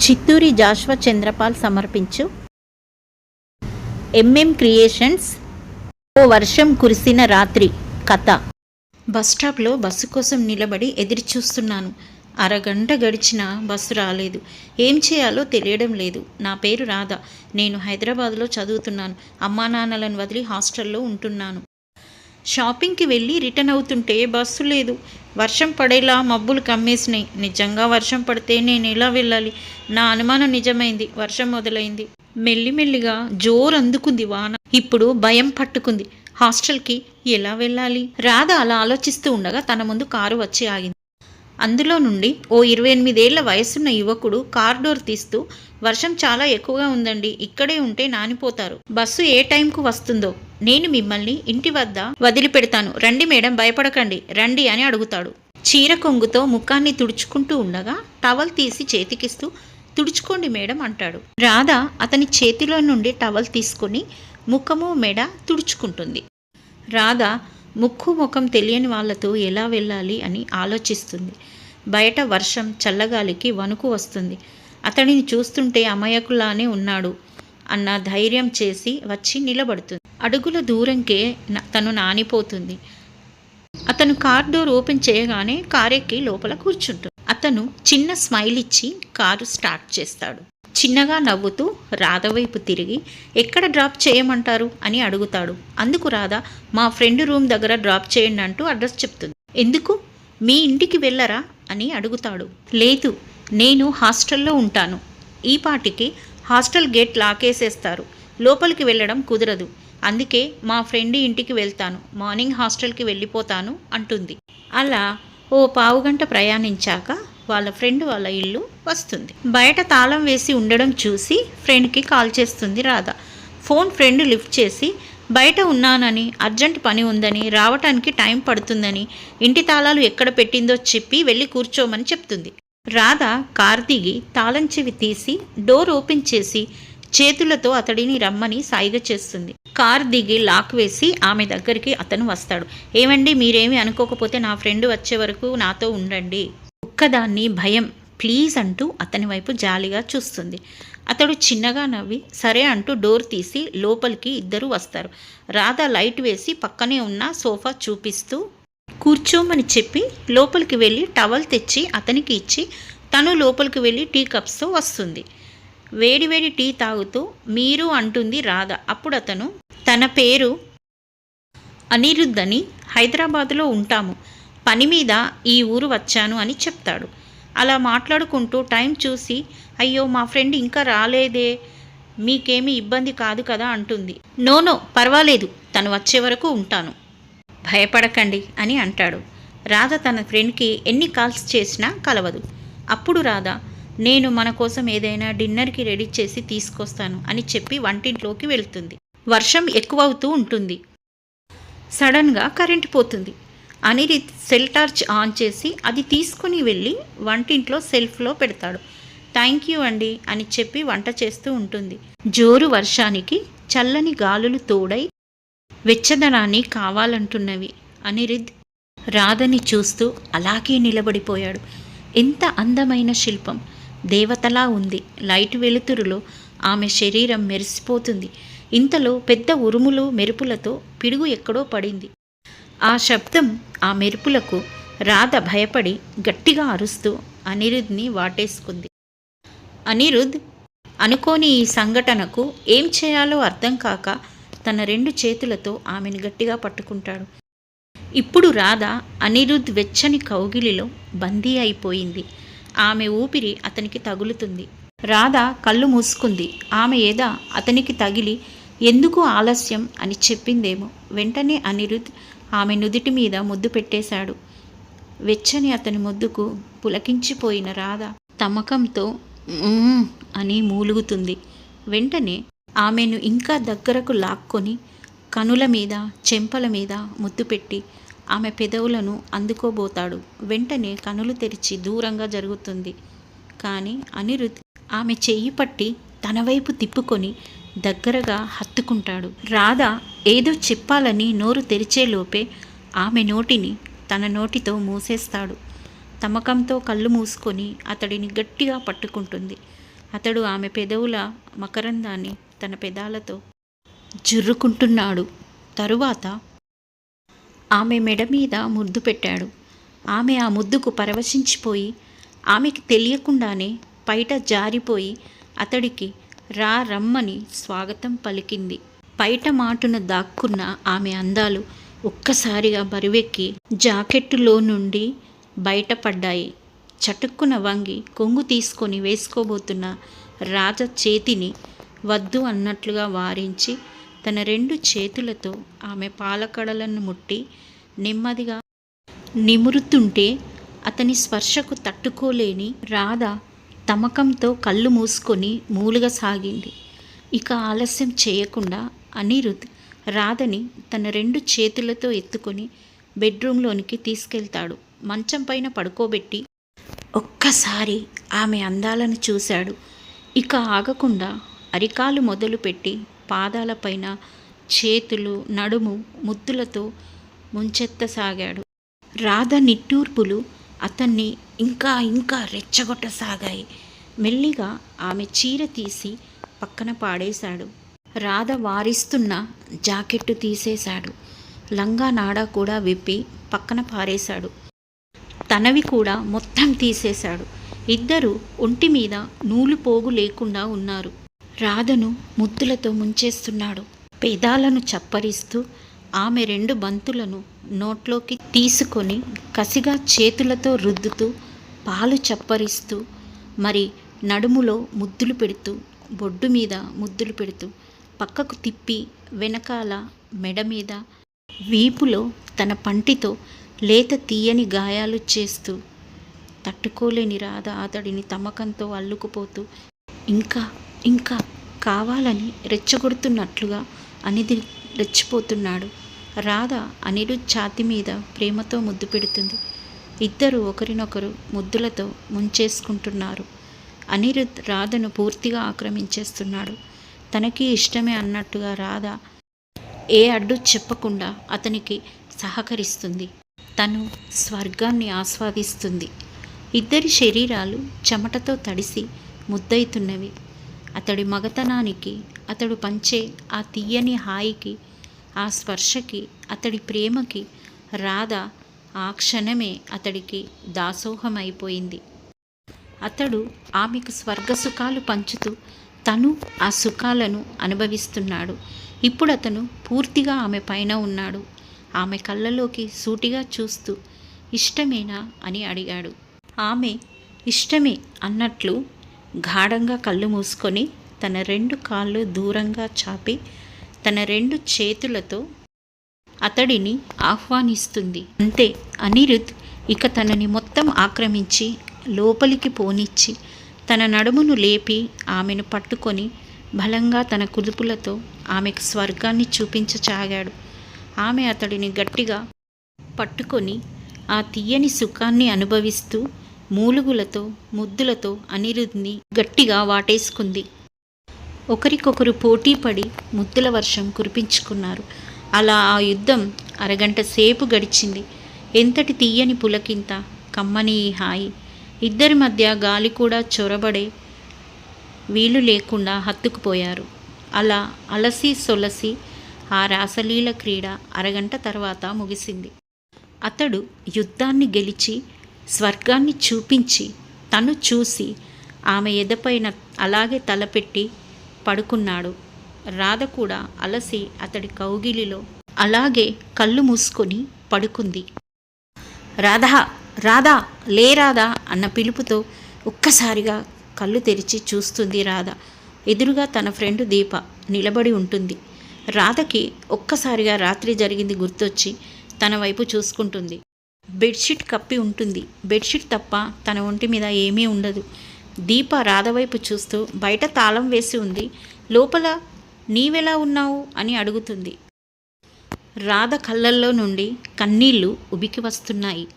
చిత్తూరి జాష్వ చంద్రపాల్ సమర్పించు. MM creations ఓ వర్షం కురిసిన రాత్రి కథ. బస్ స్టాప్లో బస్సు కోసం నిలబడి ఎదురు చూస్తున్నాను. అరగంట గడిచినా బస్సు రాలేదు. ఏం చేయాలో తెలియడం లేదు. నా పేరు రాధ. నేను హైదరాబాద్లో చదువుతున్నాను. అమ్మా నాన్నలను వదిలి హాస్టల్లో ఉంటున్నాను. షాపింగ్కి వెళ్ళి రిటర్న్ అవుతుంటే బస్సు లేదు. వర్షం పడేలా మబ్బులు కమ్మేసినాయి. నిజంగా వర్షం పడితే నేను ఎలా వెళ్ళాలి? నా అనుమానం నిజమైంది. వర్షం మొదలైంది. మెల్లిమెల్లిగా జోరు అందుకుంది వాన. ఇప్పుడు భయం పట్టుకుంది. హాస్టల్కి ఎలా వెళ్ళాలి? రాధ అలా ఆలోచిస్తూ ఉండగా తన ముందు కారు వచ్చి ఆగింది. అందులో నుండి ఓ ఇరవై ఎనిమిదేళ్ళ వయసున్న యువకుడు కార్ డోర్ తీస్తూ వర్షం చాలా ఎక్కువగా ఉందండి ఇక్కడే ఉంటే నానిపోతారు. బస్సు ఏ టైంకు వస్తుందో? నేను మిమ్మల్ని ఇంటి వద్ద వదిలిపెడతాను. రండి మేడం భయపడకండి. రండి అని అడుగుతాడు. చీర కొంగుతో ముఖాన్ని తుడుచుకుంటూ ఉండగా టవల్ తీసి చేతికిస్తూ తుడుచుకోండి మేడం అంటాడు. రాధ అతని చేతిలో నుండి టవల్ తీసుకొని ముఖము మెడ తుడుచుకుంటుంది. రాధ ముక్కు ముఖం తెలియని వాళ్ళతో ఎలా వెళ్ళాలి అని ఆలోచిస్తుంది. బయట వర్షం చల్లగాలికి వణుకు వస్తుంది. అతడిని చూస్తుంటే అమాయకులానే ఉన్నాడు అన్న ధైర్యం చేసి వచ్చి నిలబడుతుంది. అడుగుల దూరంకే తను నానిపోతుంది. అతను కార్ డోర్ ఓపెన్ చేయగానే కారెక్కి లోపల కూర్చుంటుంది. అతను చిన్న స్మైల్ ఇచ్చి కారు స్టార్ట్ చేస్తాడు. చిన్నగా నవ్వుతూ రాధ వైపు తిరిగి ఎక్కడ డ్రాప్ చేయమంటారు? అని అడుగుతాడు. అందుకు రాధ మా ఫ్రెండ్ రూమ్ దగ్గర డ్రాప్ చేయండి అంటూ అడ్రస్ చెప్తుంది. ఎందుకు? మీ ఇంటికి వెళ్ళరా? అని అడుగుతాడు. లేదు నేను హాస్టల్లో ఉంటాను. ఈ పాటికి హాస్టల్ గేట్ లాకేసేస్తారు. లోపలికి వెళ్ళడం కుదరదు. అందుకే మా ఫ్రెండ్ ఇంటికి వెళ్తాను. మార్నింగ్ హాస్టల్కి వెళ్ళిపోతాను అంటుంది. అలా ఓ పావుగంట ప్రయాణించాక వాళ్ళ ఫ్రెండ్ వాళ్ళ ఇల్లు వస్తుంది. బయట తాళం వేసి ఉండడం చూసి ఫ్రెండ్కి కాల్ చేస్తుంది రాధ. ఫోన్ ఫ్రెండ్ లిఫ్ట్ చేసి బయట ఉన్నానని అర్జెంట్ పని ఉందని రావటానికి టైం పడుతుందని ఇంటి తాళాలు ఎక్కడ పెట్టిందో చెప్పి వెళ్ళి కూర్చోమని చెప్తుంది. రాధ కార్ దిగి తాళం చెవి తీసి డోర్ ఓపెన్ చేసి చేతులతో అతడిని రమ్మని సాయిగ చేస్తుంది. కార్ దిగి లాక్ వేసి ఆమె దగ్గరికి అతను వస్తాడు. ఏమండి మీరేమి అనుకోకపోతే నా ఫ్రెండ్ వచ్చే వరకు నాతో ఉండండి. ఒక్కదాన్ని భయం. ప్లీజ్ అంటూ అతని వైపు జాలిగా చూస్తుంది. అతడు చిన్నగా నవ్వి సరే అంటూ డోర్ తీసి లోపలికి ఇద్దరు వస్తారు. రాధ లైట్ వేసి పక్కనే ఉన్న సోఫా చూపిస్తూ కూర్చోమని చెప్పి లోపలికి వెళ్ళి టవల్ తెచ్చి అతనికి ఇచ్చి తను లోపలికి వెళ్ళి టీ కప్స్తో వస్తుంది. వేడివేడి టీ తాగుతూ మీరు అంటుంది రాధ. అప్పుడు అతను తన పేరు అనిరుద్ధ్ అని హైదరాబాదులో ఉంటాము. పని మీద ఈ ఊరు వచ్చాను అని చెప్తాడు. అలా మాట్లాడుకుంటూ టైం చూసి అయ్యో మా ఫ్రెండ్ ఇంకా రాలేదే మీకేమీ ఇబ్బంది కాదు కదా అంటుంది. నో నో పర్వాలేదు తను వచ్చే వరకు ఉంటాను. భయపడకండి అని అంటాడు. రాధ తన ఫ్రెండ్కి ఎన్ని కాల్స్ చేసినా కలవదు. అప్పుడు రాధ నేను మన కోసం ఏదైనా డిన్నర్కి రెడీ చేసి తీసుకొస్తాను అని చెప్పి వంటింట్లోకి వెళ్తుంది. వర్షం ఎక్కువవుతూ ఉంటుంది. సడన్గా కరెంట్ పోతుంది. అనిరిత్ సెల్ టార్చ్ ఆన్ చేసి అది తీసుకుని వెళ్ళి వంటింట్లో సెల్ఫ్లో పెడతాడు. థ్యాంక్ యూ అండి అని చెప్పి వంట చేస్తూ ఉంటుంది. జోరు వర్షానికి చల్లని గాలులు తోడై వెచ్చదనాన్ని కావాలంటున్నవి. అనిరిద్ రాధని చూస్తూ అలాగే నిలబడిపోయాడు. ఎంత అందమైన శిల్పం. దేవతలా ఉంది. లైట్ వెలుతురులో ఆమె శరీరం మెరిసిపోతుంది. ఇంతలో పెద్ద ఉరుములు మెరుపులతో పిడుగు ఎక్కడో పడింది. ఆ శబ్దం ఆ మెరుపులకు రాధ భయపడి గట్టిగా అరుస్తూ అనిరుద్ని వాటేసుకుంది. అనిరుద్ అనుకోని ఈ సంఘటనకు ఏం చేయాలో అర్థం కాక తన రెండు చేతులతో ఆమెను గట్టిగా పట్టుకుంటాడు. ఇప్పుడు రాధ అనిరుద్ వెచ్చని కౌగిలిలో బందీ అయిపోయింది. ఆమె ఊపిరి అతనికి తగులుతుంది. రాధ కళ్ళు మూసుకుంది. ఆమె ఏదా అతనికి తగిలి ఎందుకు ఆలస్యం? అని చెప్పిందేమో. వెంటనే అనిరుద్ ఆమె నుదిటి మీద ముద్దు పెట్టేశాడు. వెచ్చని అతని ముద్దుకు పులకించిపోయిన రాధ తమకంతో అని మూలుగుతుంది. వెంటనే ఆమెను ఇంకా దగ్గరకు లాక్కొని కనుల మీద చెంపల మీద ముద్దు పెట్టి ఆమె పెదవులను అందుకోబోతాడు. వెంటనే కనులు తెరిచి దూరంగా జరుగుతుంది. కానీ అనిరుద్ ఆమె చెయ్యి పట్టి తన వైపు తిప్పుకొని దగ్గరగా హత్తుకుంటాడు. రాధ ఏదో చెప్పాలని నోరు తెరిచేలోపే ఆమె నోటిని తన నోటితో మూసేస్తాడు. తమకంతో కళ్ళు మూసుకొని అతడిని గట్టిగా పట్టుకుంటుంది. అతడు ఆమె పెదవుల మకరందాన్ని తన పెదాలతో జుర్రుకుంటున్నాడు. తరువాత ఆమె మెడ మీద ముద్దు పెట్టాడు. ఆమె ఆ ముద్దుకు పరవశించిపోయి ఆమెకి తెలియకుండానే పైట జారిపోయి అతడికి రా రమ్మని స్వాగతం పలికింది. పైట మాటున దాక్కున్న ఆమె అందాలు ఒక్కసారిగా బరువెక్కి జాకెట్టులో నుండి బయటపడ్డాయి. చటుక్కున వంగి కొంగు తీసుకొని వేసుకోబోతున్న రాజ చేతిని వద్దు అన్నట్లుగా వారించి తన రెండు చేతులతో ఆమె పాలకడలను ముట్టి నెమ్మదిగా నిమురుతుంటే అతని స్పర్శకు తట్టుకోలేని రాధ తమకంతో కళ్ళు మూసుకొని మూలుగా సాగింది ఇక ఆలస్యం చేయకుండా అనిరుద్ రాధని తన రెండు చేతులతో ఎత్తుకొని బెడ్రూమ్లోనికి తీసుకెళ్తాడు. మంచం పైన పడుకోబెట్టి ఒక్కసారి ఆమె అందాలను చూశాడు. ఇక ఆగకుండా అరికాలు మొదలుపెట్టి పాదాలపైన చేతులు నడుము ముద్దులతో ముంచెత్తసాగాడు. రాధ నిట్టూర్పులు అతన్ని ఇంకా ఇంకా రెచ్చగొట్టసాగాయి. మెల్లిగా ఆమె చీర తీసి పక్కన పాడేశాడు. రాధ వారిస్తున్న జాకెట్టు తీసేశాడు. లంగా నాడా కూడా విప్పి పక్కన పారేశాడు. తనవి కూడా మొత్తం తీసేశాడు. ఇద్దరు ఒంటి మీద నూలు పోగు లేకుండా ఉన్నారు. రాధను ముద్దులతో ముంచేస్తున్నాడు. పెదాలను చప్పరిస్తూ ఆమె రెండు బంతులను నోట్లోకి తీసుకొని కసిగా చేతులతో రుద్దుతూ పాలు చప్పరిస్తూ మరి నడుములో ముద్దులు పెడుతూ బొడ్డు మీద ముద్దులు పెడుతూ పక్కకు తిప్పి వెనకాల మెడ మీద వీపులో తన పంటితో లేత తీయని గాయాలు చేస్తూ తట్టుకోలేని రాధ అతడిని తమకంతో అల్లుకుపోతూ ఇంకా ఇంకా కావాలని రెచ్చగొడుతున్నట్లుగా అనిది రెచ్చిపోతున్నాడు రాధ అనిరుద్ ఛాతి మీద ప్రేమతో ముద్దు పెడుతుంది. ఇద్దరు ఒకరినొకరు ముద్దులతో ముంచేసుకుంటున్నారు. అనిరుద్ రాధను పూర్తిగా ఆక్రమించేస్తున్నాడు. తనకి ఇష్టమే అన్నట్టుగా రాధ ఏ అడ్డు చెప్పకుండా అతనికి సహకరిస్తుంది. తను స్వర్గాన్ని ఆస్వాదిస్తుంది. ఇద్దరి శరీరాలు చెమటతో తడిసి ముద్దయితున్నవి. అతడి మగతనానికి అతడు పంచే ఆ తీయని హాయికి ఆ స్పర్శకి అతడి ప్రేమకి రాధ ఆ క్షణమే అతడికి దాసోహమైపోయింది. అతడు ఆమెకు స్వర్గ సుఖాలు పంచుతూ తను ఆ సుఖాలను అనుభవిస్తున్నాడు. ఇప్పుడు అతను పూర్తిగా ఆమె పైన ఉన్నాడు. ఆమె కళ్ళలోకి సూటిగా చూస్తూ ఇష్టమేనా? అని అడిగాడు. ఆమె ఇష్టమే అన్నట్లు గాఢంగా కళ్ళు మూసుకొని తన రెండు కాళ్ళు దూరంగా చాపి తన రెండు చేతులతో అతడిని ఆహ్వానిస్తుంది. అంతే అనిరుద్ ఇక తనని మొత్తం ఆక్రమించి లోపలికి పోనిచ్చి తన నడుమును లేపి ఆమెను పట్టుకొని బలంగా తన కుదుపులతో ఆమెకు స్వర్గాన్ని చూపించసాగాడు. ఆమె అతడిని గట్టిగా పట్టుకొని ఆ తీయని సుఖాన్ని అనుభవిస్తూ మూలుగులతో ముద్దులతో అనిరుద్ని గట్టిగా వాటేసుకుంది. ఒకరికొకరు పోటీపడి ముద్దుల వర్షం కురిపించుకున్నారు. అలా ఆ యుద్ధం అరగంట సేపు గడిచింది. ఎంతటి తీయని పులకింత కమ్మని ఈ హాయి ఇద్దరి మధ్య గాలి కూడా చొరబడే వీలు లేకుండా హత్తుకుపోయారు. అలా అలసి సొలసి ఆ రాసలీల క్రీడ అరగంట తర్వాత ముగిసింది. అతడు యుద్ధాన్ని గెలిచి స్వర్గాన్ని చూపించి తను చూసి ఆమె ఎదపైన అలాగే తలపెట్టి పడుకున్నాడు. రాధ కూడా అలసి అతడి కౌగిలిలో అలాగే కళ్ళు మూసుకొని పడుకుంది. రాధా! రాధా లే రాధా అన్న పిలుపుతో ఒక్కసారిగా కళ్ళు తెరిచి చూస్తుంది రాధ. ఎదురుగా తన ఫ్రెండ్ దీప నిలబడి ఉంటుంది. రాధకి ఒక్కసారిగా రాత్రి జరిగింది గుర్తొచ్చి తన వైపు చూసుకుంటుంది. బెడ్షీట్ కప్పి ఉంటుంది. బెడ్షీట్ తప్ప తన ఒంటి మీద ఏమీ ఉండదు. దీప రాధ వైపు చూస్తూ బయట తాళం వేసి ఉంది. లోపల నీవెలా ఉన్నావు? అని అడుగుతుంది. రాధ కళ్ళల్లో నుండి కన్నీళ్ళు ఉబికి వస్తున్నాయి.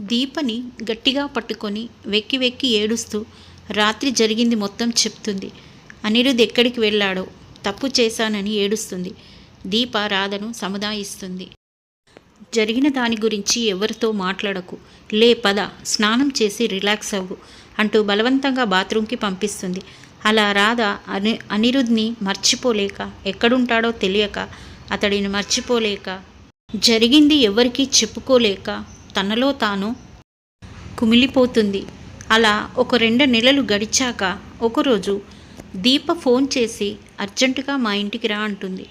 దీపని గట్టిగా పట్టుకొని వెక్కి వెక్కి ఏడుస్తూ రాత్రి జరిగింది మొత్తం చెప్తుంది. అనిరుద్ ఎక్కడికి వెళ్ళాడో తప్పు చేశానని ఏడుస్తుంది. దీప రాధను సముదాయిస్తుంది. జరిగిన దాని గురించి ఎవరితో మాట్లాడకు. లే పద స్నానం చేసి రిలాక్స్ అవ్వు అంటూ బలవంతంగా బాత్రూంకి పంపిస్తుంది. అలా రాధ అని అనిరుద్ని మర్చిపోలేక ఎక్కడుంటాడో తెలియక అతడిని మర్చిపోలేక జరిగింది ఎవరికీ చెప్పుకోలేక తనలో తాను కుమిలిపోతుంది. అలా ఒక రెండు నెలలు గడిచాక ఒకరోజు దీప ఫోన్ చేసి అర్జెంటుగా మా ఇంటికి రా అంటుంది.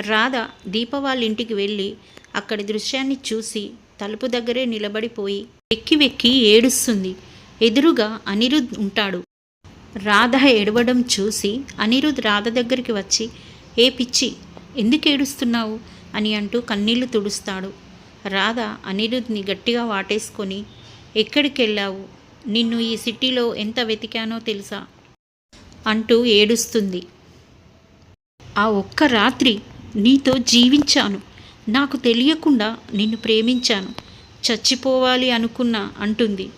రాధ దీప వాళ్ళ ఇంటికి వెళ్ళి అక్కడి దృశ్యాన్ని చూసి తలుపు దగ్గరే నిలబడిపోయి వెక్కి వెక్కి ఏడుస్తుంది. ఎదురుగా అనిరుద్ ఉంటాడు. రాధ ఏడవడం చూసి అనిరుద్ రాధ దగ్గరికి వచ్చి ఏ పిచ్చి ఎందుకు ఏడుస్తున్నావు? అని అంటూ కన్నీళ్ళు తుడుస్తాడు. రాధ అనిరుద్ని గట్టిగా వాటేసుకొని ఎక్కడికెళ్ళావు? నిన్ను ఈ సిటీలో ఎంత వెతికానో తెలుసా? అంటూ ఏడుస్తుంది. ఆ ఒక్క రాత్రి నీతో జీవించాను. నాకు తెలియకుండా నిన్ను ప్రేమించాను. చచ్చిపోవాలి అనుకున్నా అంటుంది.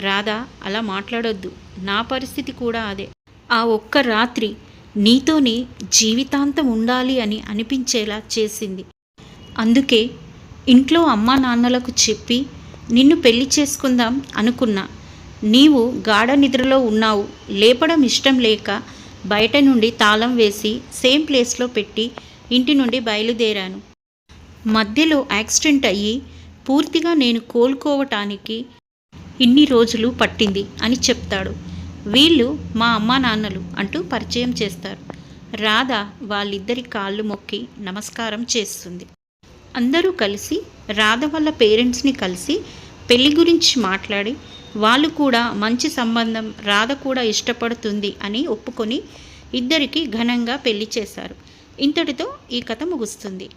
రాధా అలా మాట్లాడొద్దు. నా పరిస్థితి కూడా అదే. ఆ ఒక్క రాత్రి నీతోనే జీవితాంతం ఉండాలి అని అనిపించేలా చేసింది. అందుకే ఇంట్లో అమ్మా నాన్నలకు చెప్పి నిన్ను పెళ్ళి చేసుకుందాం అనుకున్నా. నీవు గాఢ నిద్రలో ఉన్నావు. లేపడం ఇష్టం లేక బయట నుండి తాళం వేసి సేమ్ ప్లేస్లో పెట్టి ఇంటి నుండి బయలుదేరాను. మధ్యలో యాక్సిడెంట్ అయ్యి పూర్తిగా నేను కోలుకోవటానికి ఇన్ని రోజులు పట్టింది అని చెప్తాడు. వీళ్ళు మా అమ్మా నాన్నలు అంటూ పరిచయం చేస్తారు. రాధ వాళ్ళిద్దరి కాళ్ళు మొక్కి నమస్కారం చేస్తుంది. అందరూ కలిసి రాధ వాళ్ళ పేరెంట్స్ని కలిసి పెళ్ళి గురించి మాట్లాడి వాళ్ళు కూడా మంచి సంబంధం రాధ కూడా ఇష్టపడుతుంది అని ఒప్పుకొని ఇద్దరికి ఘనంగా పెళ్ళి చేశారు. ఇంతటితో ఈ కథ ముగుస్తుంది.